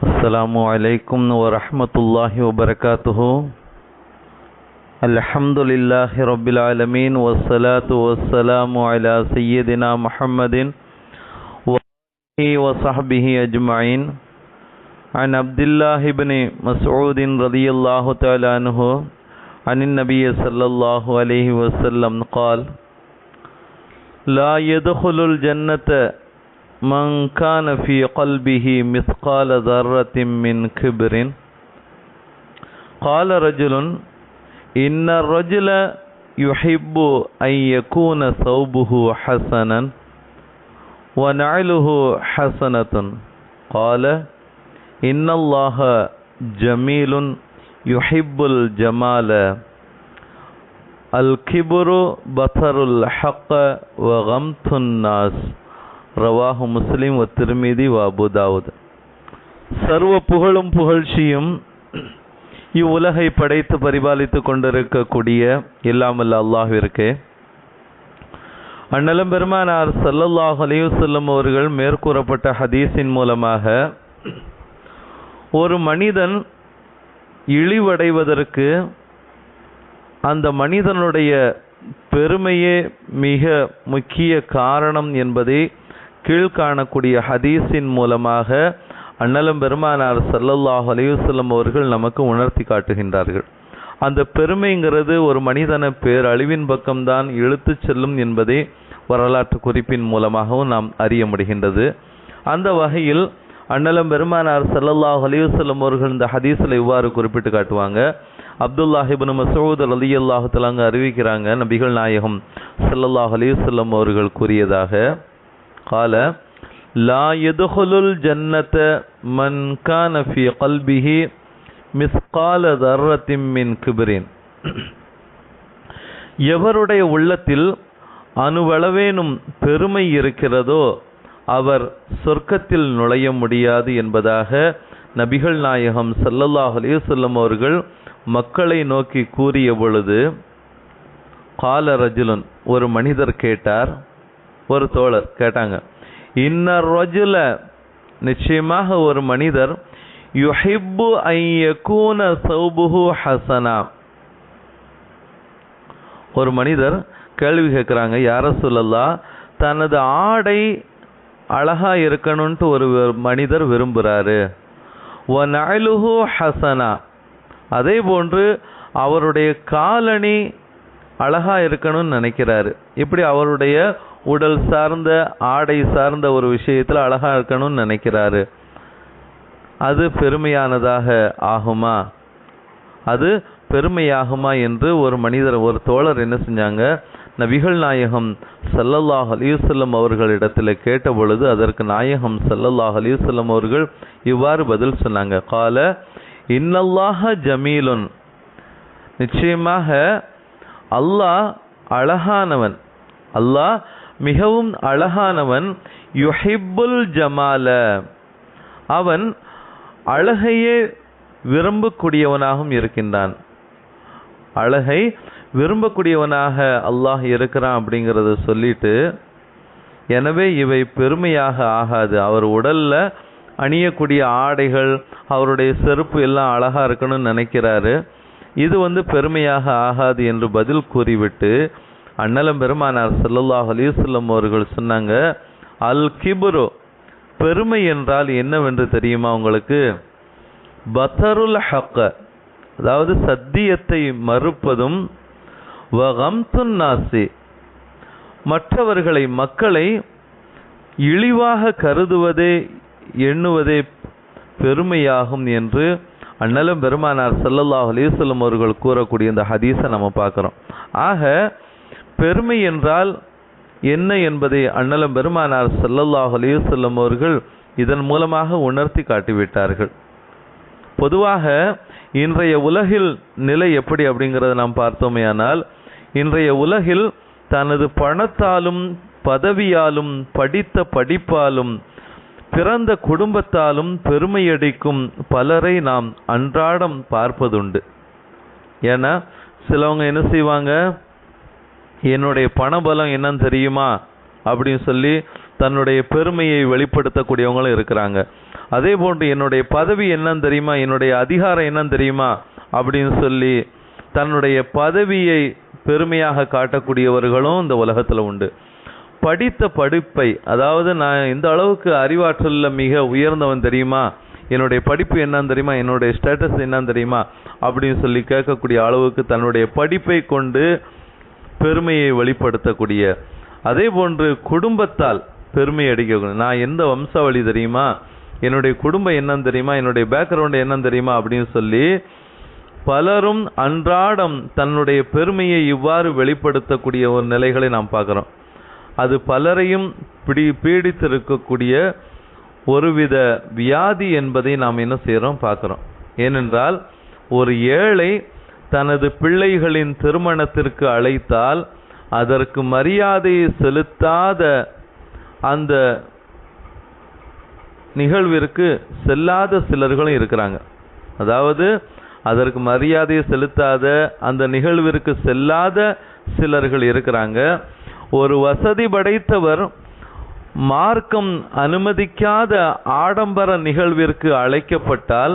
السلام عليكم ورحمة الله وبركاته. الحمد لله رب العالمين والصلاة والسلام على سيدنا محمد وصحبه أجمعين. عن عبد الله بن مسعود رضي الله تعالى عنه عن النبي صلى الله عليه وسلم قال لا يدخل الجنة من كان في قلبه مثقال ذرة من كبر. قال رجل إن الرجل يحب أن يكون ثوبه حسنا ونعله حسنة. قال إن الله جميل يحب الجمال. الكبر بطر الحق وغمط الناس. ரவாஹு முஸ்லீம் வ திருமீதி வ அபுதாவுத் சர்வ புகழும் புகழ்ச்சியும் இவ்வுலகை படைத்து பரிபாலித்து கொண்டிருக்கக்கூடிய இல்லாமல் அல்லாஹிற்கு அண்ணலம் பெருமானார் சல்லல்லாஹ் அலையுசல்லம் அவர்கள் மேற்கூறப்பட்ட ஹதீஸின் மூலமாக ஒரு மனிதன் இழிவடைவதற்கு அந்த மனிதனுடைய பெருமையே மிக முக்கிய காரணம் என்பதை கீழ்காணக்கூடிய ஹதீஸின் மூலமாக அண்ணலம் பெருமானார் சல்லல்லாஹ் அலையுசல்லம் அவர்கள் நமக்கு உணர்த்தி காட்டுகின்றார்கள். அந்த பெருமைங்கிறது ஒரு மனிதன பேர் அழிவின் பக்கம்தான் இழுத்து செல்லும் என்பதை வரலாற்று குறிப்பின் மூலமாகவும் நாம் அறிய முடிகின்றது. அந்த வகையில் அண்ணலம் பெருமானார் சல்லல்லாஹ் அலையுசல்லம் அவர்கள் இந்த ஹதீஸில் இவ்வாறு குறிப்பிட்டு காட்டுவாங்க. அப்துல்லாஹிபின் மசூத் அலி அல்லாஹு தலாங்க அறிவிக்கிறாங்க நபிகள் நாயகம் சல்லல்லாஹ் அலையுசல்லம் அவர்கள் கூறியதாக கால லா எதுகுலுல் ஜன்னத்த மன் கான ஃபி கல்பிஹி மிஸ்கால தர்ரத்திம் மின் கிபிரின் எவருடைய உள்ளத்தில் அணுவளவேனும் பெருமை இருக்கிறதோ அவர் சொர்க்கத்தில் நுழைய முடியாது என்பதாக நபிகள் நாயகம் சல்லல்லாஹ் அலிசல்லம் அவர்கள் மக்களை நோக்கி கூறிய பொழுது கால ரஜுலன் ஒரு மனிதர் கேட்டார் ஒரு தோழர் கேட்டாங்க. இன்ன ரோஜில் நிச்சயமாக ஒரு மனிதர் யுஹிப்பு ஐயக்கூன சௌபுஹு ஹசனா. ஒரு மனிதர் கேள்வி கேட்குறாங்க யார சொல்லலா தனது ஆடை அழகா இருக்கணும்ட்டு ஒரு மனிதர் விரும்புகிறாரு ஒனலுஹு ஹசனா. அதே போன்று அவருடைய காலணி அழகா இருக்கணும்னு நினைக்கிறாரு. இப்படி அவருடைய உடல் சார்ந்த ஆடை சார்ந்த ஒரு விஷயத்தில் அழகா இருக்கணும்னு நினைக்கிறாரு. அது பெருமையானதாக ஆகுமா? அது பெருமையாகுமா என்று ஒரு மனிதர் ஒரு தோழர் என்ன செஞ்சாங்க? நபிகள் நாயகம் சல்லல்லாஹ் அலியுசல்லம் அவர்களிடத்தில் கேட்ட பொழுது அதற்கு நாயகம் சல்லல்லாஹ் அலியுசல்லம் அவர்கள் இவ்வாறு பதில் சொன்னாங்க. கால இன்னல்லாஹ ஜமீலுன். நிச்சயமாக அல்லாஹ் அழகானவன். அல்லாஹ் மிகவும் அழகானவன் யுஹிப்புல் ஜமால. அவன் அழகையே விரும்பக்கூடியவனாகவும் இருக்கின்றான். அழகை விரும்பக்கூடியவனாக அல்லாஹ் இருக்கிறான் அப்படிங்கிறத சொல்லிட்டு எனவே இவை பெருமையாக ஆகாது. அவர் உடல்ல அணியக்கூடிய ஆடைகள் அவருடைய செருப்பு எல்லாம் அழகாக இருக்கணும்னு நினைக்கிறாரு. இது வந்து பெருமையாக ஆகாது என்று பதில் கூறிவிட்டு அண்ணலம் பெருமானார் சல்லல்லாஹ் அலிசல்லம் அவர்கள் சொன்னாங்க அல் கிபுரு பெருமை என்றால் என்னவென்று தெரியுமா உங்களுக்கு? பத்தருல் ஹக்க அதாவது சத்தியத்தை மறுப்பதும் வகம்துன் நாசி மற்றவர்களை மக்களை இழிவாக கருதுவதே எண்ணுவதே பெருமையாகும் என்று அண்ணலும் பெருமானார் சல்லல்லாஹ் அலிசல்லம் அவர்கள் கூறக்கூடிய இந்த ஹதீஸை நம்ம பார்க்குறோம். ஆக பெருமை என்றால் என்ன என்பதை அண்ணலம் பெருமானார் சல்லல்லாஹ் அலிவல்லம் அவர்கள் இதன் மூலமாக உணர்த்தி காட்டிவிட்டார்கள். பொதுவாக இன்றைய உலகில் நிலை எப்படி அப்படிங்கிறத நாம் பார்த்தோமேயானால் இன்றைய உலகில் தனது பணத்தாலும் பதவியாலும் படித்த படிப்பாலும் பிறந்த குடும்பத்தாலும் பெருமையடிக்கும் பலரை நாம் அன்றாடம் பார்ப்பதுண்டு. ஏன்னா சிலவங்க என்ன செய்வாங்க? என்னுடைய பணபலம் என்னன்னு தெரியுமா? அப்படின்னு சொல்லி தன்னுடைய பெருமையை வெளிப்படுத்தக்கூடியவங்களும் இருக்கிறாங்க. அதே போன்று என்னுடைய பதவி என்னன்னு தெரியுமா? என்னுடைய அதிகாரம் என்னன்னு தெரியுமா? அப்படின்னு சொல்லி தன்னுடைய பதவியை பெருமையாக காட்டக்கூடியவர்களும் இந்த உலகத்தில் உண்டு. படித்த படிப்பை அதாவது நான் இந்த அளவுக்கு அறிவாற்றலில் மிக உயர்ந்தவன் தெரியுமா? என்னுடைய படிப்பு என்னன்னு தெரியுமா? என்னுடைய ஸ்டேட்டஸ் என்னன்னு தெரியுமா? அப்படின்னு சொல்லி கேட்கக்கூடிய அளவுக்கு தன்னுடைய படிப்பை கொண்டு பெருமையை வெளிப்படுத்தக்கூடிய. அதே போன்று குடும்பத்தால் பெருமை அடிக்கக்கூடிய. நான் எந்த வம்சாவளி தெரியுமா? என்னுடைய குடும்பம் என்னன்னு தெரியுமா? என்னுடைய பேக்ரவுண்ட் என்னன்னு தெரியுமா? அப்படின்னு சொல்லி பலரும் அன்றாடம் தன்னுடைய பெருமையை இவ்வாறு வெளிப்படுத்தக்கூடிய ஒரு நிலைகளை நாம் பார்க்குறோம். அது பலரையும் பிடி பீடித்திருக்கக்கூடிய ஒருவித வியாதி என்பதை நாம் என்ன செய்கிறோம்? பார்க்குறோம். ஏனென்றால் ஒரு ஏழை தனது பிள்ளைகளின் திருமணத்திற்கு அழைத்தால் அதற்கு மரியாதையை செலுத்தாத அந்த நிகழ்விற்கு செல்லாத சிலர்களும் இருக்கிறாங்க. அதாவது அதற்கு மரியாதையை செலுத்தாத அந்த நிகழ்விற்கு செல்லாத சிலர்கள் இருக்கிறாங்க. ஒரு வசதி படைத்தவர் மார்க்கம் அனுமதிக்காத ஆடம்பர நிகழ்விற்கு அழைக்கப்பட்டால்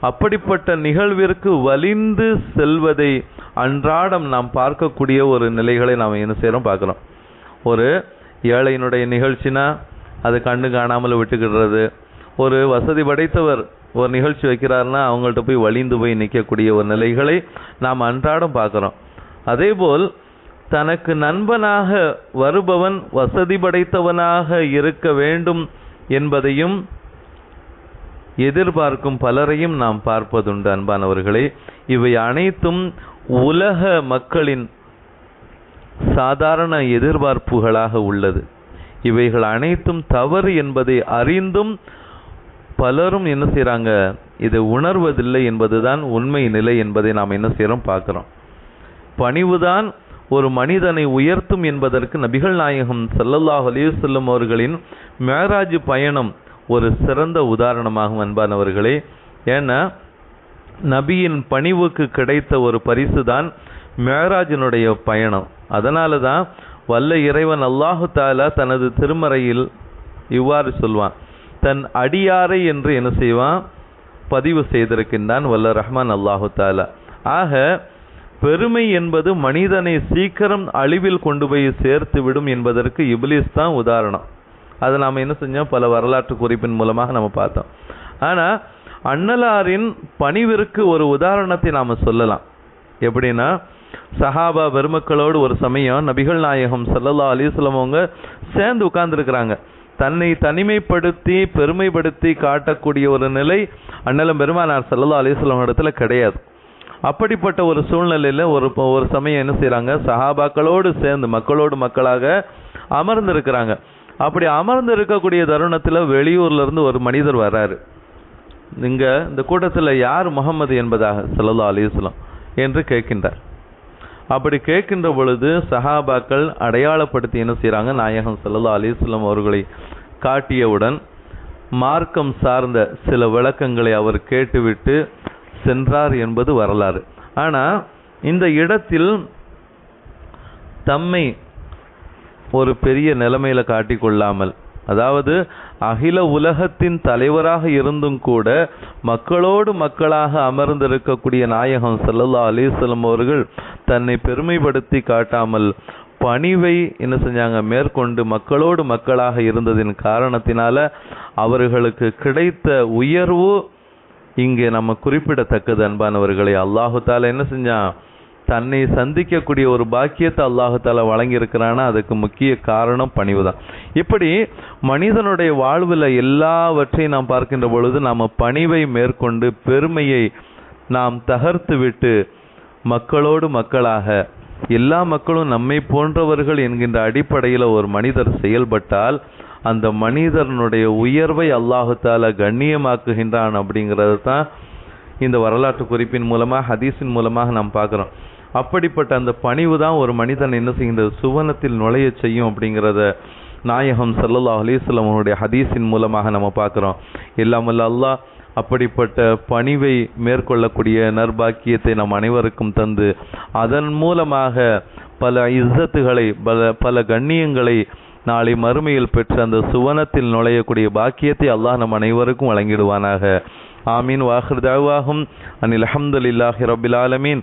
அப்படிப்பட்ட நிகழ்விற்கு வலிந்து செல்வதை அன்றாடம் நாம் பார்க்கக்கூடிய ஒரு நிலைகளை நாம் என்ன செய்கிறோம் பார்க்குறோம். ஒரு ஏழையினுடைய நிகழ்ச்சினா அது கண்ணு காணாமல் விட்டுக்கிடுறது. ஒரு வசதி படைத்தவர் ஒரு நிகழ்ச்சி வைக்கிறாருன்னா அவங்கள்ட்ட போய் வலிந்து போய் நிற்கக்கூடிய ஒரு நிலைகளை நாம் அன்றாடம் பார்க்குறோம். அதேபோல் தனக்கு நண்பனாக வருபவன் வசதி படைத்தவனாக இருக்க வேண்டும் என்பதையும் எதிர்பார்க்கும் பலரையும் நாம் பார்ப்பதுண்டு அன்பானவர்களே. இவை அனைத்தும் உலக மக்களின் சாதாரண எதிர்பார்ப்புகளாக உள்ளது. இவைகள் அனைத்தும் தவறு என்பதை அறிந்தும் பலரும் என்ன செய்கிறாங்க இதை உணர்வதில்லை என்பதுதான் உண்மை நிலை என்பதை நாம் என்ன செய்கிறோம் பார்க்குறோம். பணிவுதான் ஒரு மனிதனை உயர்த்தும் என்பதற்கு நபிகள் நாயகம் ஸல்லல்லாஹு அலைஹி அவர்களின் மேராஜ் பயணம் ஒரு சிறந்த உதாரணமாகும் அன்பானவர்களே. ஏன்னா நபியின் பணிவுக்கு கிடைத்த ஒரு பரிசு தான் மேராஜினுடைய பயணம். அதனால தான் வல்ல இறைவன் அல்லாஹு தாலா தனது திருமறையில் இவ்வாறு சொல்வான். தன் அடியாரை என்று என்ன செய்வான்? பதிவு செய்திருக்கின்றான் வல்ல ரஹ்மான் அல்லாஹு தாலா. ஆக பெருமை என்பது மனிதனை சீக்கிரம் அழிவில் கொண்டு போய் சேர்த்து விடும் என்பதற்கு இப்லீஸ் தான் உதாரணம். அதை நாம் என்ன செஞ்சோம்? பல வரலாற்று குறிப்பின் மூலமாக நம்ம பார்த்தோம். ஆனால் அன்னலாரின் பணிவிற்கு ஒரு உதாரணத்தை நாம் சொல்லலாம். எப்படின்னா சஹாபா பெருமக்களோடு ஒரு சமயம் நபிகள் நாயகம் சல்லல்லா அலைஹி அவங்க சேர்ந்து உட்கார்ந்துருக்கிறாங்க. தன்னை தனிமைப்படுத்தி பெருமைப்படுத்தி காட்டக்கூடிய ஒரு நிலை அண்ணலம் பெருமானார் சல்லல்லா அலைஹி இடத்துல கிடையாது. அப்படிப்பட்ட ஒரு சூழ்நிலையில் ஒரு ஒரு சமயம் என்ன செய்கிறாங்க சஹாபாக்களோடு சேர்ந்து மக்களோடு மக்களாக அமர்ந்திருக்கிறாங்க. அப்படி அமர்ந்து இருக்கக்கூடிய தருணத்தில் வெளியூர்லேருந்து ஒரு மனிதர் வராரு. இங்கே இந்த கூட்டத்தில் யார் முகமது என்பதாக ஸல்லல்லாஹு அலிஸ்லாம் என்று கேட்கின்றார். அப்படி கேட்கின்ற பொழுது சஹாபாக்கள் அடையாளப்படுத்தி என்ன செய்கிறாங்க நாயகம் ஸல்லல்லாஹு அலிஸ்லாம் அவர்களை காட்டியவுடன் மார்க்கம் சார்ந்த சில விளக்கங்களை அவர் கேட்டுவிட்டு சென்றார் என்பது வரலாறு. ஆனால் இந்த இடத்தில் தம்மை ஒரு பெரிய நிலைமையில காட்டிக்கொள்ளாமல் அதாவது அகில உலகத்தின் தலைவராக இருந்தும் கூட மக்களோடு மக்களாக அமர்ந்திருக்கக்கூடிய நாயகம் சல்லல்லா அலைஹி அவர்கள் தன்னை பெருமைப்படுத்தி காட்டாமல் பணிவை என்ன செஞ்சாங்க? மேற்கொண்டு மக்களோடு மக்களாக இருந்ததின் காரணத்தினால அவர்களுக்கு கிடைத்த உயர்வு இங்கே நம்ம குறிப்பிடத்தக்கது அன்பானவர்களை. அல்லாஹு தாலா என்ன செஞ்சான்? தன்னை சந்திக்கக்கூடிய ஒரு பாக்கியத்தை அல்லாஹால தாலா வழங்கியிருக்கிறான்னா அதுக்கு முக்கிய காரணம் பணிவு தான் இப்படி மனிதனுடைய வாழ்வில் எல்லாவற்றையும் நாம் பார்க்கின்ற பொழுது நாம் பணிவை மேற்கொண்டு பெருமையை நாம் தகர்த்து விட்டு மக்களோடு மக்களாக எல்லா மக்களும் நம்மை போன்றவர்கள் என்கின்ற அடிப்படையில் ஒரு மனிதர் செயல்பட்டால் அந்த மனிதனுடைய உயர்வை அல்லாஹால கண்ணியமாக்குகின்றான் அப்படிங்கிறது தான் இந்த வரலாற்று குறிப்பின் மூலமாக ஹதீஸின் மூலமாக நாம் பார்க்குறோம். அப்படிப்பட்ட அந்த பணிவு தான் ஒரு மனிதன் என்ன செய்கின்றது சுவனத்தில் நுழைய செய்யும் அப்படிங்கிறத நாயகம் சல்லல்லா அலைஹி ஹதீஸின் மூலமாக நம்ம பார்க்குறோம். இல்லாமல் அல்லாஹ் அப்படிப்பட்ட பணிவை மேற்கொள்ளக்கூடிய நர்பாக்கியத்தை நம் அனைவருக்கும் தந்து அதன் மூலமாக பல இஸ்ஸத்துகளை பல பல கண்ணியங்களை நாளை மறுமையில் பெற்ற அந்த சுவனத்தில் நுழையக்கூடிய பாக்கியத்தை அல்லாஹ் நம் அனைவருக்கும் வழங்கிடுவானாக. ஆமீன். வாஹிர் தாவாகும் அனில் அஹமதுல்லாஹி ரபில் ஆலமீன்.